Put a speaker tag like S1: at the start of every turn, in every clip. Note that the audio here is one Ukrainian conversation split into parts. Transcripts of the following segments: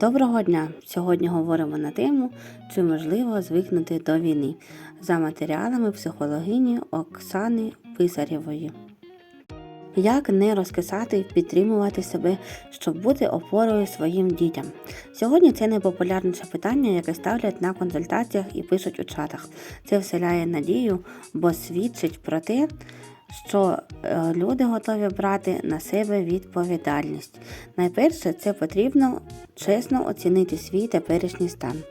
S1: Доброго дня! Сьогодні говоримо на тему, чи можливо звикнути до війни за матеріалами психологині Оксани Писарєвої. Як не розкисати підтримувати себе, щоб бути опорою своїм дітям? Сьогодні це найпопулярніше питання, яке ставлять на консультаціях і пишуть у чатах. Це вселяє надію, бо свідчить про те, що е, люди готові брати на себе відповідальність. Найперше, це потрібно чесно оцінити свій теперішній стан.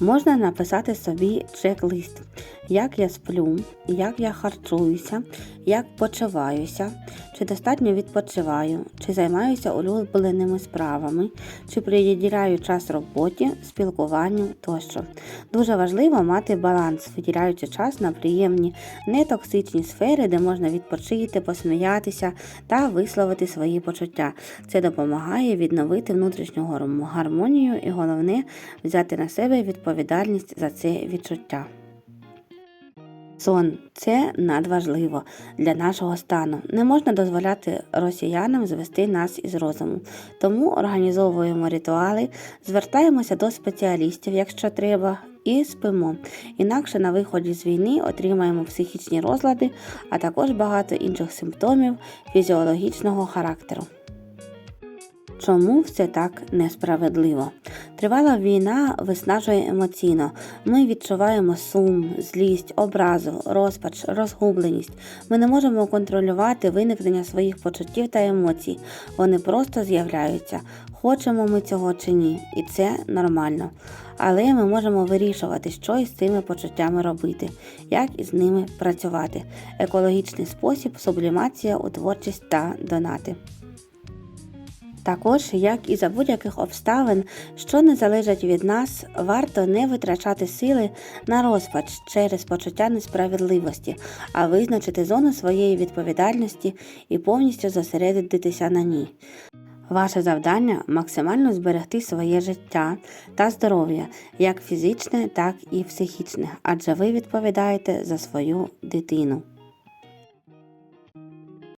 S1: Можна написати собі чек-лист, як я сплю, як я харчуюся, як почуваюся, чи достатньо відпочиваю, чи займаюся улюбленими справами, чи приділяю час роботі, спілкуванню тощо. Дуже важливо мати баланс, виділяючи час на приємні, нетоксичні сфери, де можна відпочити, посміятися та висловити свої почуття. Це допомагає відновити внутрішню гармонію і головне взяти на себе відповідальність за це відчуття. Сон це надважливо для нашого стану. Не можна дозволяти росіянам звести нас із розуму. Тому організовуємо ритуали, звертаємося до спеціалістів, якщо треба, і спимо. Інакше на виході з війни отримаємо психічні розлади, а також багато інших симптомів фізіологічного характеру. Чому все так несправедливо? Тривала війна виснажує емоційно. Ми відчуваємо сум, злість, образу, розпач, розгубленість. Ми не можемо контролювати виникнення своїх почуттів та емоцій. Вони просто з'являються. Хочемо ми цього чи ні, і це нормально. Але ми можемо вирішувати, що із цими почуттями робити, як із ними працювати. Екологічний спосіб, сублімація у творчість та донати. Також, як і за будь-яких обставин, що не залежать від нас, варто не витрачати сили на розпач через почуття несправедливості, а визначити зону своєї відповідальності і повністю зосередитися на ній. Ваше завдання максимально зберегти своє життя та здоров'я, як фізичне, так і психічне, адже ви відповідаєте за свою дитину.